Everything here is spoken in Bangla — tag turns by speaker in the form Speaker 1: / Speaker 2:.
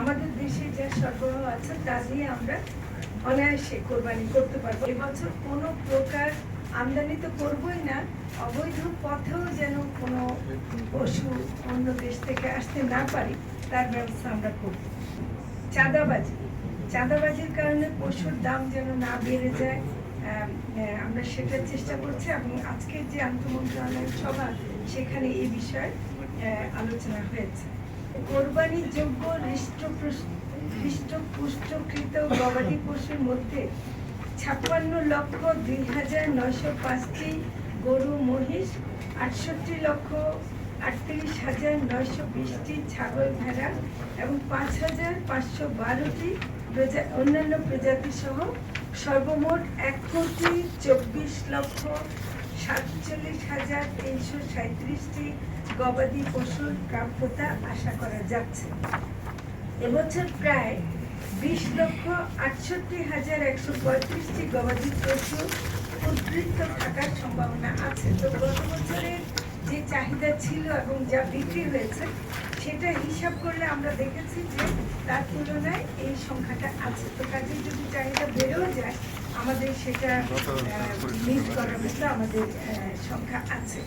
Speaker 1: আমাদের দেশে যা সরবরাহ আছে, তা দিয়ে আমরা অনায়াসে কোরবানি করতে পারব। এবছর কোনো প্রকার আমদানি তো করবোই না, অবৈধ পথেও যেন কোনো পশু অন্য দেশ থেকে আসতে না পারি, তার ব্যবস্থা আমরা করব। চাঁদাবাজি, চাঁদাবাজির কারণে পশুর দাম যেন না বেড়ে যায় আমরা সেটার চেষ্টা করছি এবং আজকের যে আন্তমন্ত্রণালয় সভা, সেখানে এই বিষয়ে আলোচনা হয়েছে। কোরবানির যোগ্য হৃষ্টপুষ্টকৃত গবাদি পশুর মধ্যে ছাপ্পান্ন লক্ষ দুই হাজার নয়শো পাঁচটি গরু, মহিষ, আটষট্টি লক্ষ আটত্রিশ হাজার নয়শো বিশটি ছাগল ভেড়া এবং পাঁচ হাজার পাঁচশো বারোটি প্রজা অন্যান্য প্রজাতি সহ সর্বমোট এক কোটি চব্বিশ লক্ষ সাতচল্লিশ হাজার তিনশো সাঁত্রিশটি গবাদি পশুর প্রাপ্যতা আশা করা যাচ্ছে। এবছর প্রায় বিশ লক্ষ আটষট্টি হাজার একশো পঁয়ত্রিশটি গবাদি পশু উদ্বৃত্ত থাকার সম্ভাবনা আছে। তো গত বছরের যে চাহিদা ছিল এবং যা বিক্রি হয়েছে সেটা হিসাব করলে আমরা দেখেছি যে তার তুলনায় এই সংখ্যাটা আছে। তো কাজে যদি চাহিদা বেড়েও যায় আমাদের সেটা মিট করার মতো আমাদের সংখ্যা আছে।